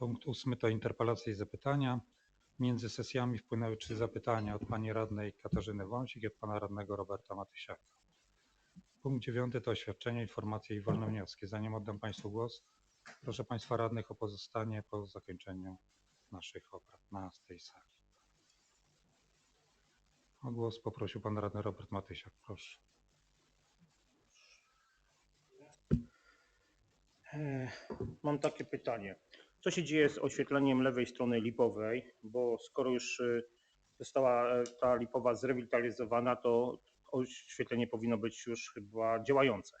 Punkt ósmy to interpelacje i zapytania. Między sesjami wpłynęły trzy zapytania od pani radnej Katarzyny Wąsik i od pana radnego Roberta Matysiaka. Punkt dziewiąty to oświadczenia, informacje i wolne wnioski. Zanim oddam państwu głos, proszę państwa radnych o pozostanie po zakończeniu naszych obrad na tej sali. O głos poprosił pan radny Robert Matysiak, proszę. E, Mam takie pytanie. Co się dzieje z oświetleniem lewej strony lipowej? Bo skoro już y, została e, ta lipowa zrewitalizowana, to oświetlenie powinno być już chyba działające.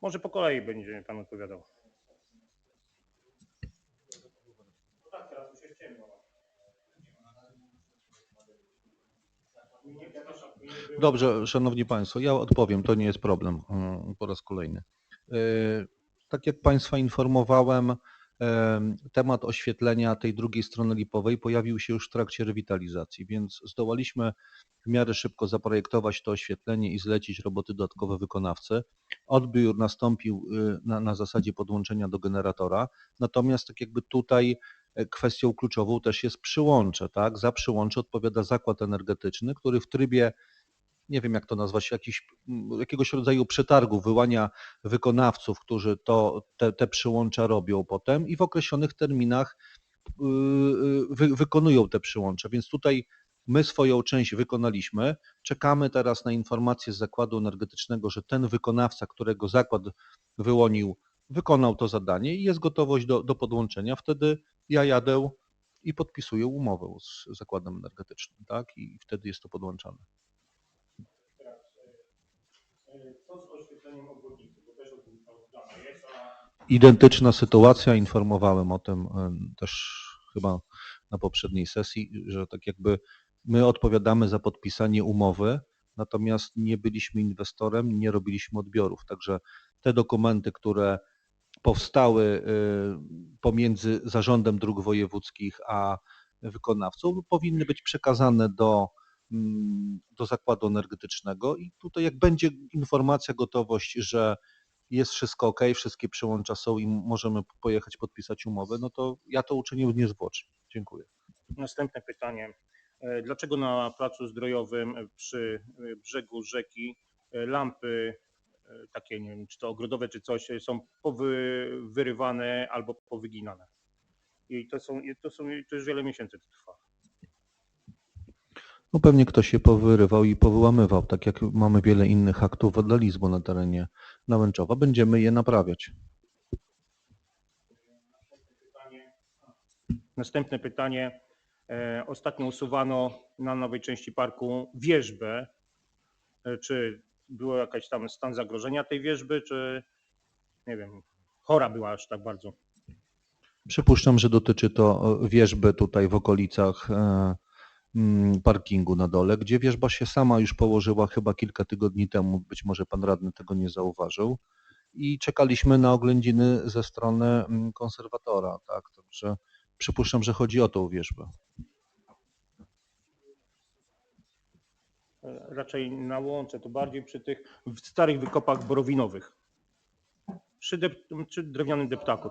Może po kolei będzie pan odpowiadał. Tak, teraz już jest ciemno. Dobrze, szanowni państwo, ja odpowiem, to nie jest problem mm, po raz kolejny. E, Tak jak państwa informowałem, em, temat oświetlenia tej drugiej strony lipowej pojawił się już w trakcie rewitalizacji, więc zdołaliśmy w miarę szybko zaprojektować to oświetlenie i zlecić roboty dodatkowe wykonawcy. Odbiór nastąpił y, na, na zasadzie podłączenia do generatora, natomiast tak jakby tutaj e, kwestią kluczową też jest przyłącze, tak? Za przyłącze odpowiada zakład energetyczny, który w trybie nie wiem jak to nazwać, jakiś, jakiegoś rodzaju przetargu wyłania wykonawców, którzy to, te, te przyłącza robią potem i w określonych terminach yy, yy, wy, wykonują te przyłącza. Więc tutaj my swoją część wykonaliśmy. Czekamy teraz na informację z zakładu energetycznego, że ten wykonawca, którego zakład wyłonił, wykonał to zadanie i jest gotowość do, do podłączenia. Wtedy ja jadę i podpisuję umowę z zakładem energetycznym, tak? I wtedy jest to podłączane. Co z oświetleniem obwodnicy? Bo też oddane jest, a Identyczna sytuacja, informowałem o tym też chyba na poprzedniej sesji, że tak jakby my odpowiadamy za podpisanie umowy, natomiast nie byliśmy inwestorem, nie robiliśmy odbiorów. Także te dokumenty, które powstały y, pomiędzy Zarządem Dróg Wojewódzkich a wykonawcą, powinny być przekazane do, mm, do zakładu energetycznego i tutaj jak będzie informacja, gotowość, że jest wszystko ok, wszystkie przyłącza są i możemy pojechać podpisać umowę, no to ja to uczynię niezwłocznie. Dziękuję. Następne pytanie. E, Dlaczego na placu zdrojowym e, przy e, brzegu rzeki lampy takie, nie wiem, czy to ogrodowe, czy coś, są powyrywane albo powyginane? I to są, to są, to już wiele miesięcy to trwa. No pewnie ktoś się powyrywał i powyłamywał, tak jak mamy wiele innych aktów wandalizmu na terenie Nałęczowa. Będziemy je naprawiać. Następne pytanie. E, Ostatnio usuwano na nowej części parku wieżbę. E, Czy było jakaś tam stan zagrożenia tej wieżby, czy nie wiem, chora była aż tak bardzo? Przypuszczam, że dotyczy to e, wieżby tutaj w okolicach parkingu na dole, gdzie wieżba się sama już położyła chyba kilka tygodni temu. Być może pan radny tego nie zauważył. I czekaliśmy na oględziny ze strony mm, konserwatora, tak? Także przypuszczam, że chodzi o tą wieżbę. E, Raczej na łącze, to bardziej przy tych starych wykopach borowinowych. Przy, przy drewnianym deptaku.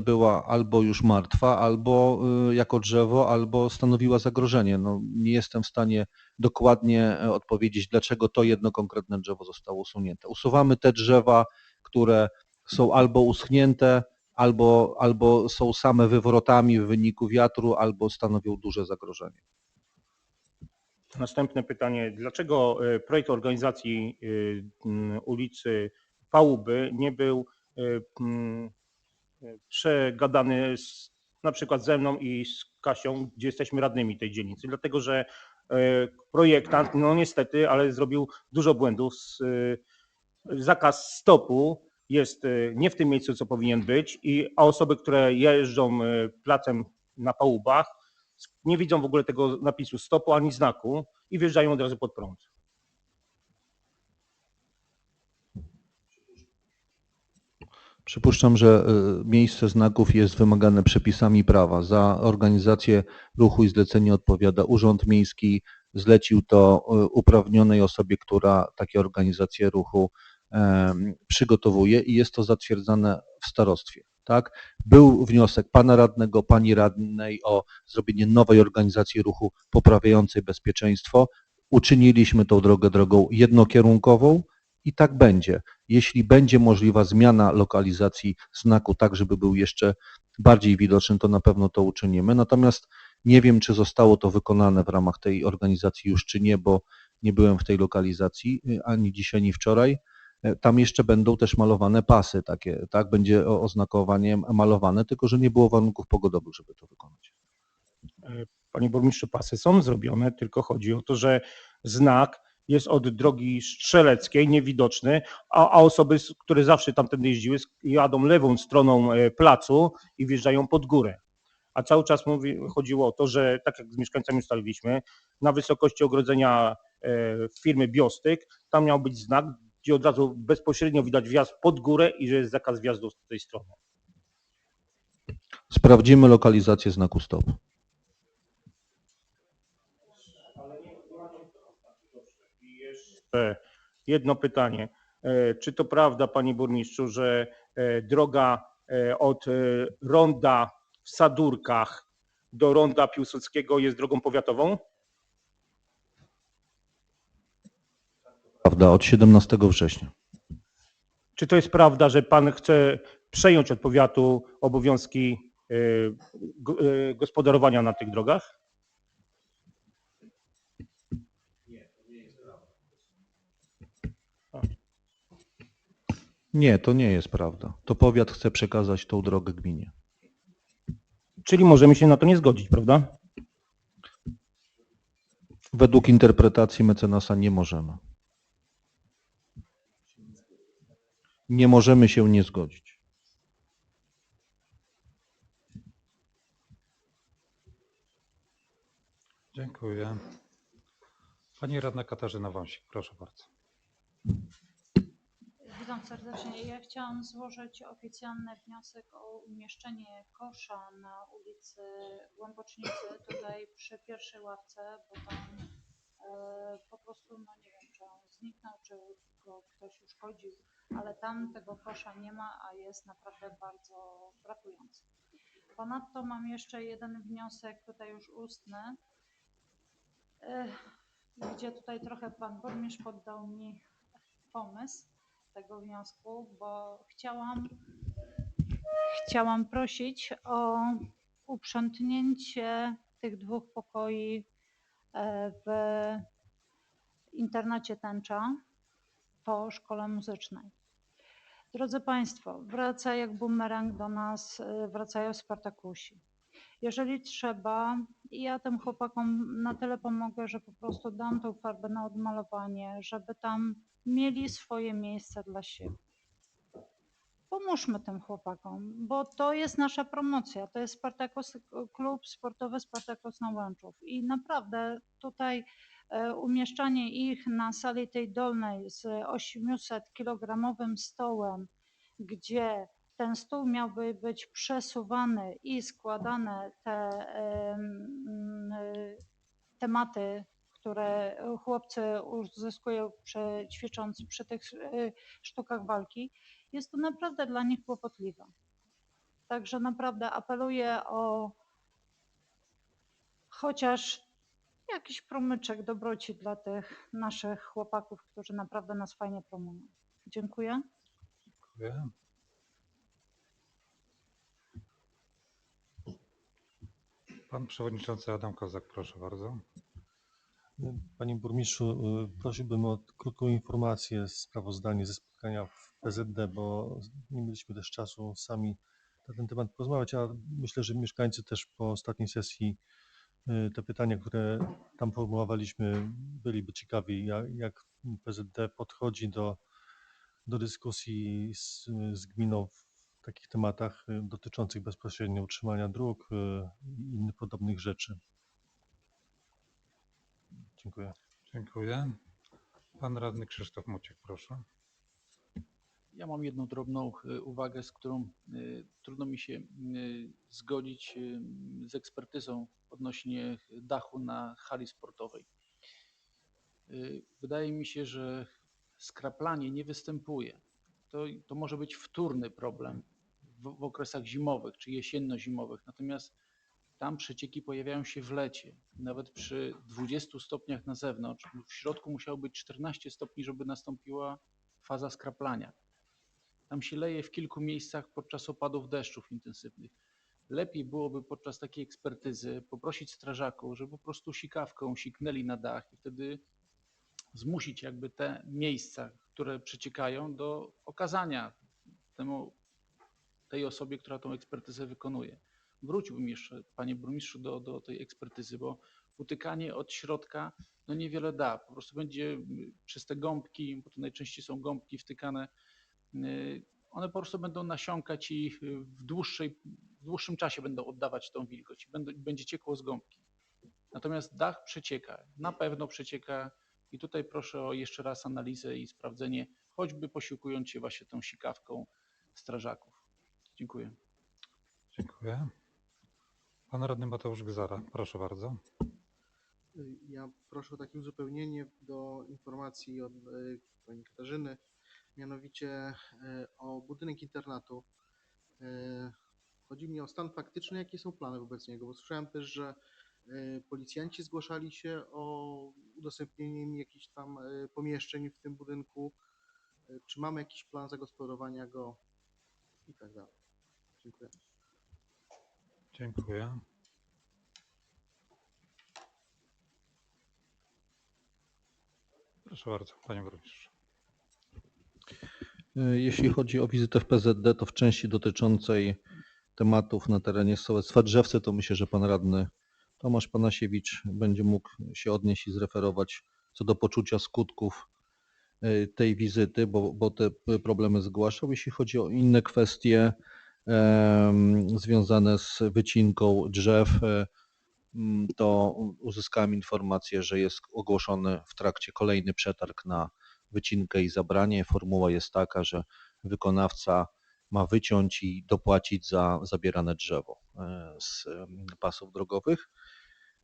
Była albo już martwa, albo y, jako drzewo, albo stanowiła zagrożenie. No, nie jestem w stanie dokładnie e, odpowiedzieć, dlaczego to jedno konkretne drzewo zostało usunięte. Usuwamy te drzewa, które są albo uschnięte, albo, albo są same wywrotami w wyniku wiatru, albo stanowią duże zagrożenie. Następne pytanie. Dlaczego e, projekt organizacji e, ulicy Pałuby nie był przegadany z, na przykład ze mną i z Kasią, gdzie jesteśmy radnymi tej dzielnicy? Dlatego, że e, projektant, no niestety, ale zrobił dużo błędów. E, zakaz stopu jest e, nie w tym miejscu, co powinien być, i, a osoby, które jeżdżą placem na pałubach, nie widzą w ogóle tego napisu stopu ani znaku i wjeżdżają od razu pod prąd. Przypuszczam, że y, miejsce znaków jest wymagane przepisami prawa. Za organizację ruchu i zlecenie odpowiada Urząd Miejski. Zlecił to y, uprawnionej osobie, która takie organizacje ruchu przygotowuje i jest to zatwierdzane w starostwie. tak? Był wniosek pana radnego, pani radnej o zrobienie nowej organizacji ruchu poprawiającej bezpieczeństwo. Uczyniliśmy tą drogę drogą jednokierunkową i tak będzie. Jeśli będzie możliwa zmiana lokalizacji znaku, tak żeby był jeszcze bardziej widoczny, to na pewno to uczynimy. Natomiast nie wiem, czy zostało to wykonane w ramach tej organizacji już, czy nie, bo nie byłem w tej lokalizacji y, ani dzisiaj, ani wczoraj. E, Tam jeszcze będą też malowane pasy takie, tak? Będzie oznakowanie malowane, tylko że nie było warunków pogodowych, żeby to wykonać. Panie burmistrzu, pasy są zrobione, tylko chodzi o to, że znak jest od drogi strzeleckiej, niewidoczny, a, a osoby, które zawsze tamtędy jeździły, jadą lewą stroną e, placu i wjeżdżają pod górę. A cały czas mówi, chodziło o to, że tak jak z mieszkańcami ustaliliśmy, na wysokości ogrodzenia e, firmy Biostyk, tam miał być znak, gdzie od razu bezpośrednio widać wjazd pod górę i że jest zakaz wjazdu z tej strony. Sprawdzimy lokalizację znaku stop. I jeszcze jedno pytanie. E, Czy to prawda, panie burmistrzu, że e, droga e, od e, ronda w Sadurkach do ronda Piłsudskiego jest drogą powiatową? Prawda, od 17 września. Czy to jest prawda, że pan chce przejąć od powiatu obowiązki e, go- e, gospodarowania na tych drogach? Nie, to nie jest prawda. To powiat chce przekazać tą drogę gminie. Czyli możemy się na to nie zgodzić, prawda? Według interpretacji mecenasa nie możemy. Nie możemy się nie zgodzić. Dziękuję. Pani radna Katarzyna Wąsik, proszę bardzo. Witam serdecznie. Ja chciałam złożyć oficjalny wniosek o umieszczenie kosza na ulicy Głębocznicy, tutaj przy pierwszej ławce, bo tam e, po prostu, no nie wiem, czy on zniknął, czy go ktoś uszkodził, ale tam tego kosza nie ma, a jest naprawdę bardzo brakujący. Ponadto mam jeszcze jeden wniosek, tutaj już ustny, e, gdzie tutaj trochę pan burmistrz poddał mi pomysł tego wniosku, bo chciałam, chciałam prosić o uprzątnięcie tych dwóch pokoi e, w internacie Tęcza po szkole muzycznej. Drodzy Państwo, wraca jak bumerang do nas, e, wracają Spartakusi. Jeżeli trzeba, ja tym chłopakom na tyle pomogę, że po prostu dam tą farbę na odmalowanie, żeby tam mieli swoje miejsce dla siebie. Pomóżmy tym chłopakom, bo to jest nasza promocja. To jest Spartakos, klub sportowy Spartakos Nałęczów. I naprawdę tutaj e, umieszczanie ich na sali tej dolnej z 800-kilogramowym stołem, gdzie ten stół miałby być przesuwany i składane te em, tematy które chłopcy uzyskują przy, ćwicząc przy tych y, sztukach walki, jest to naprawdę dla nich kłopotliwe. Także naprawdę apeluję o chociaż jakiś promyczek dobroci dla tych naszych chłopaków, którzy naprawdę nas fajnie promują. Dziękuję. Dziękuję. Pan przewodniczący Adam Kozak, proszę bardzo. Panie burmistrzu, y, prosiłbym o krótką informację, sprawozdanie ze spotkania w PZD, bo nie mieliśmy też czasu sami na ten temat porozmawiać, a myślę, że mieszkańcy też po ostatniej sesji y, te pytania, które tam formułowaliśmy, byliby ciekawi, jak, jak PZD podchodzi do, do dyskusji z, z gminą w takich tematach y, dotyczących bezpośrednio utrzymania dróg i innych podobnych rzeczy. Dziękuję. Dziękuję. Pan radny Krzysztof Muciek, proszę. Ja mam jedną drobną y, uwagę, z którą y, trudno mi się y, zgodzić z ekspertyzą odnośnie dachu na hali sportowej. Wydaje mi się, że skraplanie nie występuje. To, to może być wtórny problem w, w okresach zimowych czy jesienno-zimowych. Natomiast tam przecieki pojawiają się w lecie. Nawet przy 20 stopniach na zewnątrz, w środku musiało być 14 stopni, żeby nastąpiła faza skraplania. Tam się leje w kilku miejscach podczas opadów deszczów intensywnych. Lepiej byłoby podczas takiej ekspertyzy poprosić strażaków, żeby po prostu sikawką siknęli na dach i wtedy zmusić jakby te miejsca, które przeciekają do okazania temu, tej osobie, która tą ekspertyzę wykonuje. Wróciłbym jeszcze, panie burmistrzu, do, do tej ekspertyzy, bo utykanie od środka no niewiele da. Po prostu będzie przez te gąbki, bo to najczęściej są gąbki wtykane, y, one po prostu będą nasiąkać i w, dłuższej, w dłuższym czasie będą oddawać tą wilgoć będą, będzie ciekło z gąbki. Natomiast dach przecieka, na pewno przecieka i tutaj proszę o jeszcze raz analizę i sprawdzenie, choćby posiłkując się właśnie tą sikawką strażaków. Dziękuję. Dziękuję. Pan radny Mateusz Gzara, proszę bardzo. Ja proszę o takie uzupełnienie do informacji od e, pani Katarzyny, mianowicie e, o budynek internatu. E, Chodzi mi o stan faktyczny, jakie są plany wobec niego, bo słyszałem też, że policjanci zgłaszali się o udostępnienie im jakichś tam pomieszczeń w tym budynku. Czy mamy jakiś plan zagospodarowania go i tak dalej. Dziękuję. Dziękuję. Proszę bardzo, panie burmistrzu. E, Jeśli chodzi o wizytę w PZD, to w części dotyczącej tematów na terenie sołectwa Drzewce, to myślę, że pan radny Tomasz Panasiewicz będzie mógł się odnieść i zreferować co do poczucia skutków e, tej wizyty, bo, bo te problemy zgłaszał. Jeśli chodzi o inne kwestie związane z wycinką drzew, e, to uzyskałem informację, że jest ogłoszony w trakcie kolejny przetarg na wycinkę i zabranie. Formuła jest taka, że wykonawca ma wyciąć i dopłacić za zabierane drzewo e, z pasów drogowych.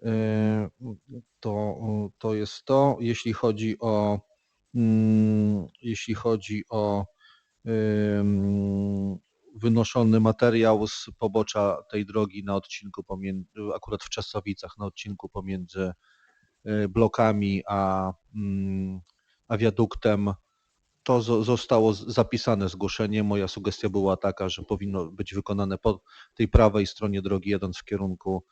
E, To, to jest to. Jeśli chodzi o mm, jeśli chodzi o wynoszony materiał z pobocza tej drogi na odcinku pomiędzy, akurat w Czasowicach, na odcinku pomiędzy y, blokami a, mm, a wiaduktem, to zo- zostało zapisane zgłoszenie. Moja sugestia była taka, że powinno być wykonane po tej prawej stronie drogi, jadąc w kierunku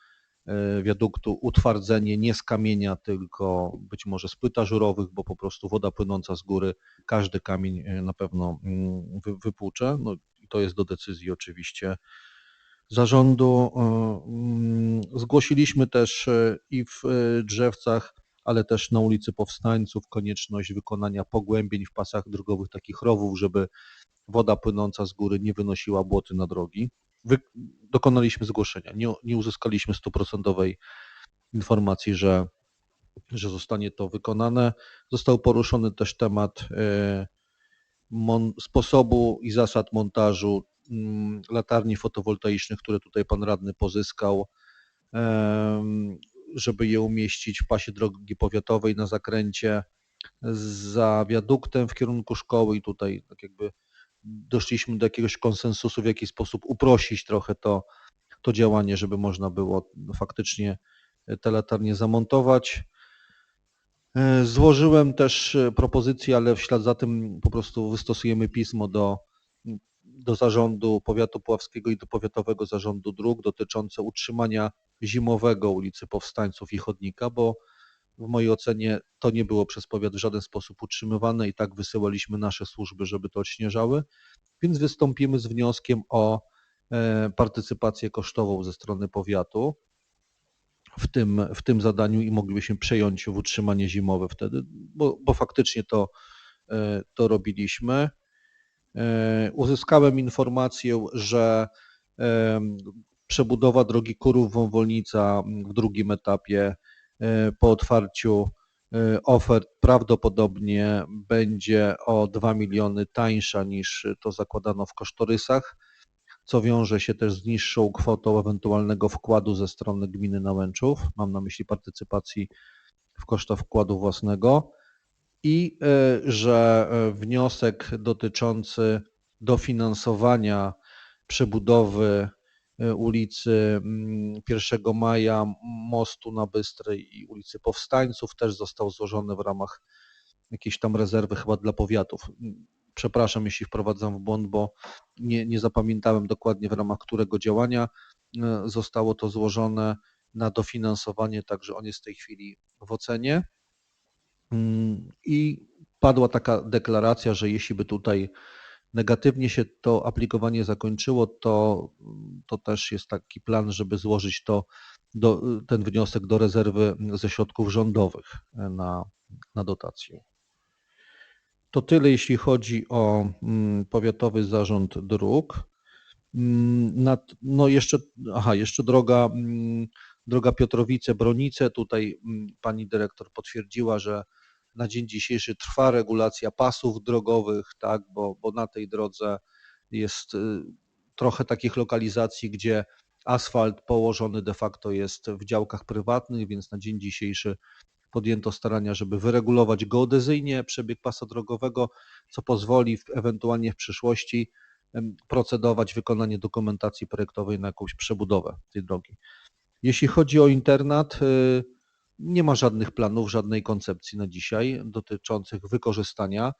y, wiaduktu, utwardzenie nie z kamienia, tylko być może z płyt ażurowych, bo po prostu woda płynąca z góry każdy kamień y, na pewno mm, wy, wypłucze. No, to jest do decyzji oczywiście zarządu. y, mm, Zgłosiliśmy też y, i w y, Drzewcach, ale też na ulicy Powstańców konieczność wykonania pogłębień w pasach drogowych, takich rowów, żeby woda płynąca z góry nie wynosiła błoty na drogi. Dokonaliśmy zgłoszenia. Nie, nie uzyskaliśmy stuprocentowej informacji, że, że zostanie to wykonane. Został poruszony też temat e, sposobu i zasad montażu mm, latarni fotowoltaicznych, które tutaj pan radny pozyskał, żeby je umieścić w pasie drogi powiatowej na zakręcie za wiaduktem w kierunku szkoły i tutaj tak jakby doszliśmy do jakiegoś konsensusu, w jaki sposób uprościć trochę to, to działanie, żeby można było faktycznie te latarnie zamontować. E, Złożyłem też e, propozycję, ale w ślad za tym po prostu wystosujemy pismo do, do zarządu powiatu puławskiego i do powiatowego zarządu dróg dotyczące utrzymania zimowego ulicy Powstańców i chodnika, bo w mojej ocenie to nie było przez powiat w żaden sposób utrzymywane i tak wysyłaliśmy nasze służby, żeby to odśnieżały, więc wystąpimy z wnioskiem o e, partycypację kosztową ze strony powiatu w tym, w tym zadaniu i moglibyśmy przejąć w utrzymanie zimowe wtedy, bo, bo faktycznie to, e, to robiliśmy. E, Uzyskałem informację, że em, przebudowa drogi Kurów-Wąwolnica w drugim etapie e, po otwarciu e, ofert prawdopodobnie będzie o 2 miliony tańsza niż to zakładano w kosztorysach co wiąże się też z niższą kwotą ewentualnego wkładu ze strony gminy Nałęczów. Mam na myśli partycypacji w kosztach wkładu własnego i e, że e, wniosek dotyczący dofinansowania przebudowy e, ulicy mm, 1 Maja, mostu na Bystrej i ulicy Powstańców też został złożony w ramach jakiejś tam rezerwy chyba dla powiatów. Przepraszam, jeśli wprowadzam w błąd, bo nie, nie zapamiętałem dokładnie w ramach którego działania e, zostało to złożone na dofinansowanie, także on jest w tej chwili w ocenie. Mm, I padła taka deklaracja, że jeśli by tutaj negatywnie się to aplikowanie zakończyło, to, to też jest taki plan, żeby złożyć to, do, ten wniosek do rezerwy ze środków rządowych na, na dotację. To tyle, jeśli chodzi o mm, Powiatowy Zarząd Dróg. Mm, No jeszcze, aha, jeszcze droga, mm, droga Piotrowice-Bronice. Tutaj mm, pani dyrektor potwierdziła, że na dzień dzisiejszy trwa regulacja pasów drogowych, tak, bo, bo na tej drodze jest y, trochę takich lokalizacji, gdzie asfalt położony de facto jest w działkach prywatnych, więc na dzień dzisiejszy podjęto starania, żeby wyregulować geodezyjnie przebieg pasa drogowego, co pozwoli w, ewentualnie w przyszłości procedować wykonanie dokumentacji projektowej na jakąś przebudowę tej drogi. Jeśli chodzi o internat, y, nie ma żadnych planów, żadnej koncepcji na dzisiaj dotyczących wykorzystania.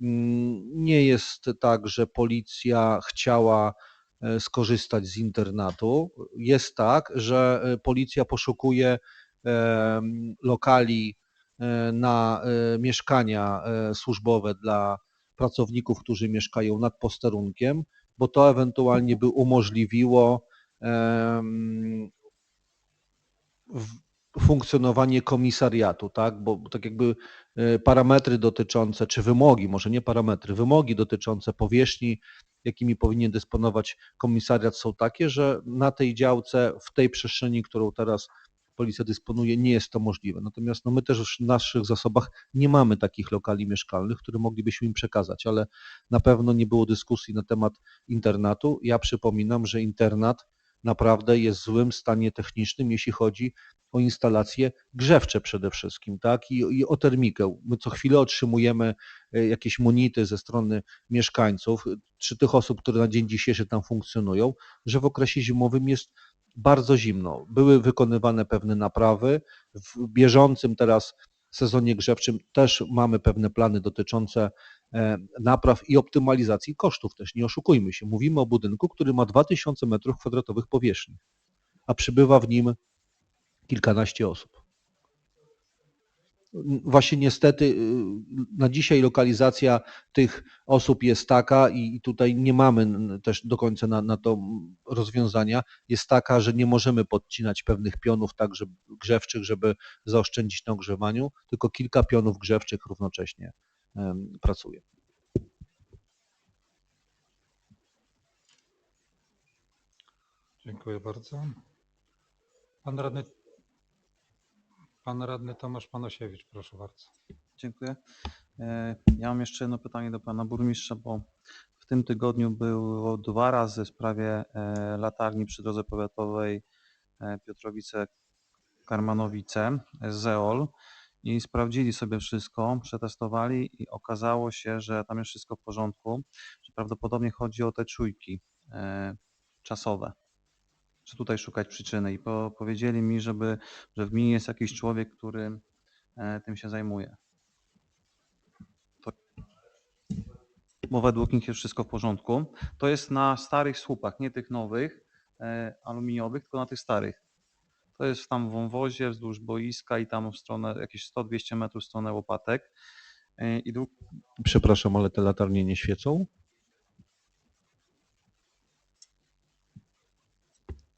Mm, Nie jest tak, że policja chciała e, skorzystać z internatu. Jest tak, że e, policja poszukuje lokali e, na e, mieszkania e, służbowe dla pracowników, którzy mieszkają nad posterunkiem, bo to ewentualnie by umożliwiło funkcjonowanie komisariatu, tak? Bo tak jakby parametry dotyczące, czy wymogi, może nie parametry, wymogi dotyczące powierzchni, jakimi powinien dysponować komisariat są takie, że na tej działce, w tej przestrzeni, którą teraz policja dysponuje, nie jest to możliwe. Natomiast no, my też w naszych zasobach nie mamy takich lokali mieszkalnych, które moglibyśmy im przekazać, ale na pewno nie było dyskusji na temat internatu. Ja przypominam, że internat naprawdę jest w złym stanie technicznym, jeśli chodzi o instalacje grzewcze przede wszystkim, tak, i, i o termikę. My co chwilę otrzymujemy e, jakieś monity ze strony mieszkańców, czy tych osób, które na dzień dzisiejszy tam funkcjonują, że w okresie zimowym jest bardzo zimno. Były wykonywane pewne naprawy. W bieżącym teraz sezonie grzewczym też mamy pewne plany dotyczące e, napraw i optymalizacji kosztów też. Nie oszukujmy się. Mówimy o budynku, który ma 2000 m2 powierzchni, a przybywa w nim kilkanaście osób. Właśnie niestety y, na dzisiaj lokalizacja tych osób jest taka i tutaj nie mamy też do końca na, na to rozwiązania, jest taka, że nie możemy podcinać pewnych pionów tak, żeby, grzewczych, żeby zaoszczędzić na ogrzewaniu, tylko kilka pionów grzewczych równocześnie pracuje. Dziękuję bardzo. Pan radny, pan radny Tomasz Panosiewicz, proszę bardzo. Dziękuję. E, Ja mam jeszcze jedno pytanie do pana burmistrza, bo w tym tygodniu było dwa razy w sprawie e, latarni przy drodze powiatowej e, Piotrowice-Karmanowice, ZEOL i sprawdzili sobie wszystko, przetestowali i okazało się, że tam jest wszystko w porządku, że prawdopodobnie chodzi o te czujki czasowe. Czy tutaj szukać przyczyny i po, powiedzieli mi, żeby, że w gminie jest jakiś człowiek, który e, tym się zajmuje. bo według nich jest wszystko w porządku. To jest na starych słupach, nie tych nowych e, aluminiowych, tylko na tych starych. To jest tam w wąwozie wzdłuż boiska i tam w stronę jakieś 100-200 metrów w stronę łopatek. E, I Przepraszam, ale te latarnie nie świecą?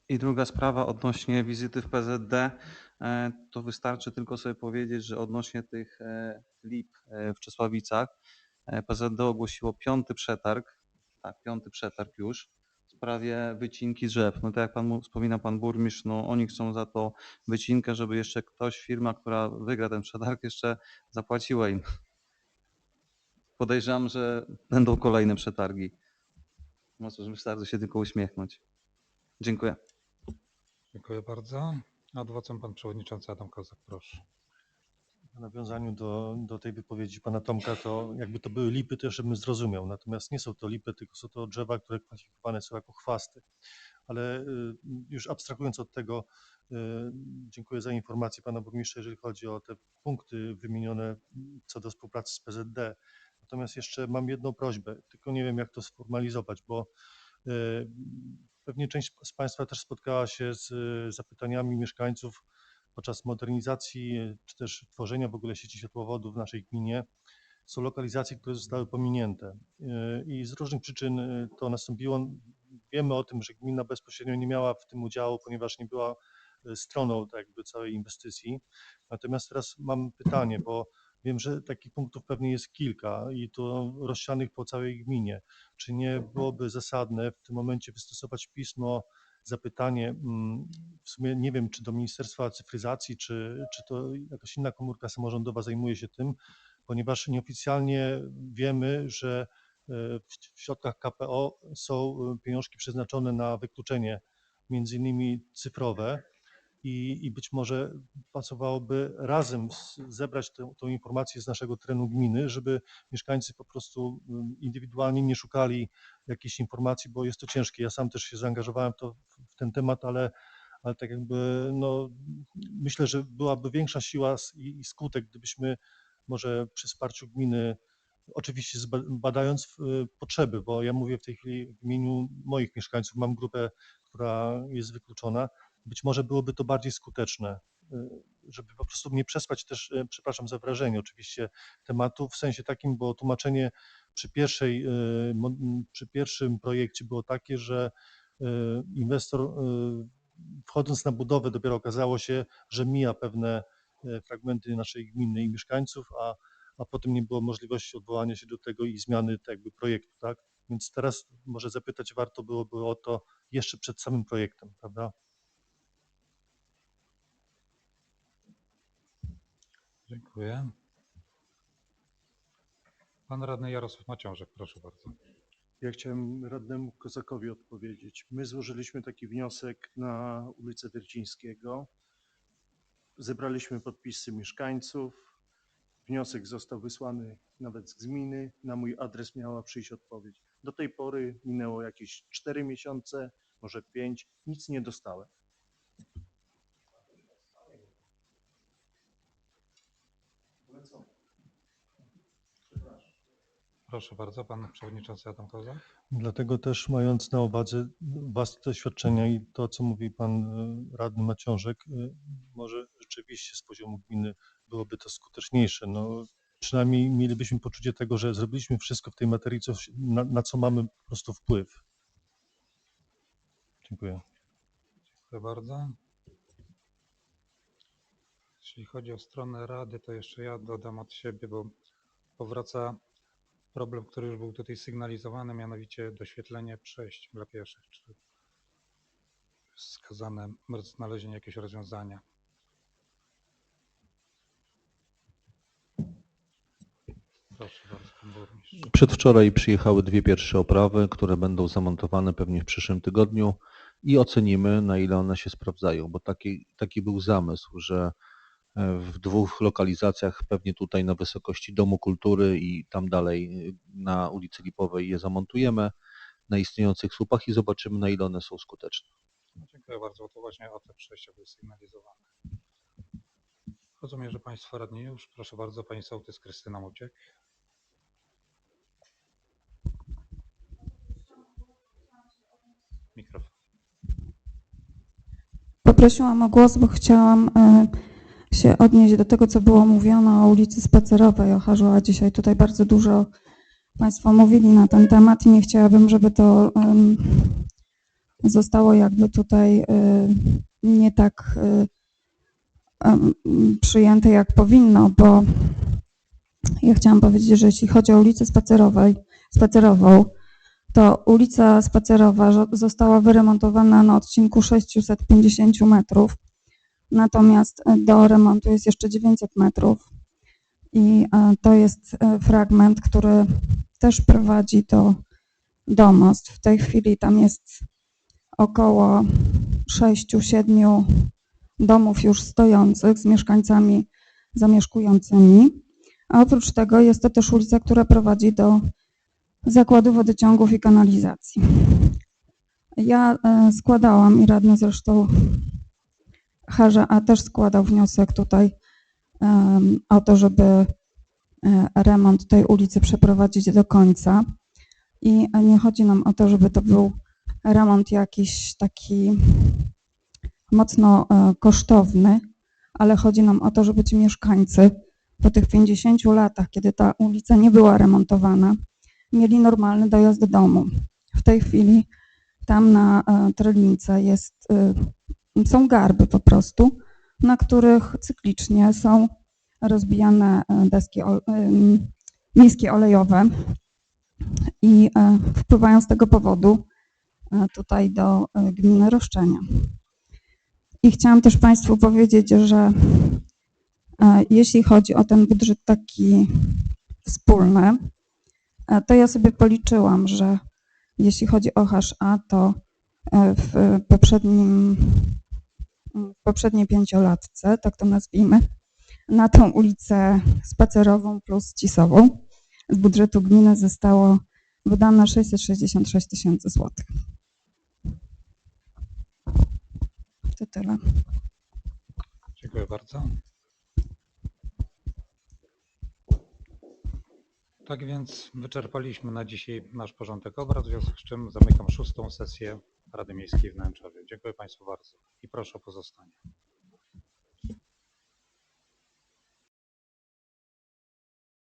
I druga sprawa odnośnie wizyty w PZD, e, to wystarczy tylko sobie powiedzieć, że odnośnie tych e, lip e, w Czesławicach, PZD ogłosiło piąty przetarg, tak, piąty przetarg już w sprawie wycinki drzew. No tak jak pan wspomina pan burmistrz, no oni chcą za to wycinkę, żeby jeszcze ktoś, firma, która wygra ten przetarg, jeszcze zapłaciła im. Podejrzewam, że będą kolejne przetargi. No cóż, wystarczy się tylko uśmiechnąć. Dziękuję. Dziękuję bardzo. Adwocem pan przewodniczący Adam Kozak, proszę. w nawiązaniu do, do tej wypowiedzi pana Tomka, to jakby to były lipy, to jeszcze bym zrozumiał. Natomiast nie są to lipy, tylko są to drzewa, które kwalifikowane są jako chwasty. Ale y, już abstrahując od tego, y, dziękuję za informację pana burmistrza, jeżeli chodzi o te punkty wymienione co do współpracy z PZD. Natomiast jeszcze mam jedną prośbę, tylko nie wiem jak to sformalizować, bo y, pewnie część z państwa też spotkała się z y, zapytaniami mieszkańców podczas modernizacji y, czy też tworzenia w ogóle sieci światłowodów w naszej gminie są lokalizacje, które zostały pominięte Y, i z różnych przyczyn to nastąpiło. Wiemy o tym, że gmina bezpośrednio nie miała w tym udziału, ponieważ nie była stroną tak jakby całej inwestycji. Natomiast teraz mam pytanie, bo wiem, że takich punktów pewnie jest kilka i to rozsianych po całej gminie. Czy nie byłoby zasadne w tym momencie wystosować pismo zapytanie, mm, w sumie nie wiem, czy do Ministerstwa Cyfryzacji, czy, czy to jakaś inna komórka samorządowa zajmuje się tym, ponieważ nieoficjalnie wiemy, że e, w w środkach KPO są e, pieniążki przeznaczone na wykluczenie, między innymi cyfrowe i, i być może pasowałoby razem zebrać tę, tą informację z naszego terenu gminy, żeby mieszkańcy po prostu mm, indywidualnie nie szukali jakiejś informacji, bo jest to ciężkie. Ja sam też się zaangażowałem to, w ten temat, ale, ale tak jakby no, myślę, że byłaby większa siła i, skutek, gdybyśmy może przy wsparciu gminy, oczywiście badając y, potrzeby, bo ja mówię w tej chwili w imieniu moich mieszkańców, mam grupę, która jest wykluczona, być może byłoby to bardziej skuteczne, y, żeby po prostu nie przespać też, y, przepraszam za wrażenie oczywiście, tematu w sensie takim, bo tłumaczenie przy pierwszej, y, przy pierwszym projekcie było takie, że inwestor wchodząc na budowę dopiero okazało się, że mija pewne fragmenty naszej gminy i mieszkańców, a, a potem nie było możliwości odwołania się do tego i zmiany tak jakby projektu, tak? Więc teraz może zapytać warto byłoby o to jeszcze przed samym projektem, prawda? Dziękuję. Pan radny Jarosław Maciążek, proszę bardzo. Ja chciałem radnemu Kozakowi odpowiedzieć. My złożyliśmy taki wniosek na ulicę Wiercińskiego. Zebraliśmy podpisy mieszkańców. Wniosek został wysłany nawet z gminy. Na mój adres miała przyjść odpowiedź. Do tej pory minęło jakieś 4 miesiące, może 5. Nic nie dostałem. Proszę bardzo, pan przewodniczący Adam Kozak. Dlatego też mając na uwadze własne doświadczenia i to, co mówi pan y, radny Maciążek, y, może rzeczywiście z poziomu gminy byłoby to skuteczniejsze. No, przynajmniej mielibyśmy poczucie tego, że zrobiliśmy wszystko w tej materii, co, na, na co mamy po prostu wpływ. Dziękuję. Dziękuję bardzo. Jeśli chodzi o stronę Rady, to jeszcze ja dodam od siebie, bo powraca problem, który już był tutaj sygnalizowany, mianowicie doświetlenie przejść dla pieszych. Czy wskazane znalezienie jakiegoś rozwiązania? Proszę bardzo. Przedwczoraj przyjechały dwie pierwsze oprawy, które będą zamontowane pewnie w przyszłym tygodniu i ocenimy, na ile one się sprawdzają, bo taki, taki był zamysł, że w dwóch lokalizacjach, pewnie tutaj na wysokości Domu Kultury i tam dalej y, na ulicy Lipowej je zamontujemy na istniejących słupach i zobaczymy, na ile one są skuteczne. No, dziękuję bardzo, bo to właśnie o te przejścia były sygnalizowane. Rozumiem, że Państwo radni już. Proszę bardzo, Pani Sołtys Krystyna Muciek. Mikrofon. Poprosiłam o głos, bo chciałam e, się odnieść do tego, co było mówione o ulicy Spacerowej, o Harzu, dzisiaj tutaj bardzo dużo Państwo mówili na ten temat i nie chciałabym, żeby to zostało jakby tutaj e, nie tak em, przyjęte, jak powinno, bo ja chciałam powiedzieć, że jeśli chodzi o ulicę Spacerowej, Spacerową, to ulica Spacerowa została wyremontowana na odcinku 650 metrów, natomiast e, do remontu jest jeszcze 900 metrów i e, to jest e, fragment, który też prowadzi do, do most. W tej chwili tam jest około 6-7 domów już stojących z mieszkańcami zamieszkującymi. A oprócz tego jest to też ulica, która prowadzi do zakładu wodociągów i kanalizacji. Ja składałam i radny zresztą Harza A też składał wniosek tutaj em, o to, żeby e, remont tej ulicy przeprowadzić do końca. I nie chodzi nam o to, żeby to był remont jakiś taki mocno e, kosztowny, ale chodzi nam o to, żeby ci mieszkańcy po tych 50 latach, kiedy ta ulica nie była remontowana, mieli normalny dojazd do domu. W tej chwili tam na e, Trelince jest, są garby po prostu, na których cyklicznie są rozbijane e, deski em, miski olejowe i e, wpływają z tego powodu e, tutaj do e, gminy Roszczenia. I chciałam też Państwu powiedzieć, że e, jeśli chodzi o ten budżet taki wspólny, e, to ja sobie policzyłam, że jeśli chodzi o HA, to e, w poprzednim, w poprzedniej pięciolatce, tak to nazwijmy, na tą ulicę spacerową plus cisową z budżetu gminy zostało wydane 666 tysięcy złotych. To tyle. Dziękuję bardzo. Tak więc wyczerpaliśmy na dzisiaj nasz porządek obrad, w związku z czym zamykam szóstą sesję Rady Miejskiej w Nęczowie. Dziękuję Państwu bardzo i proszę o pozostanie.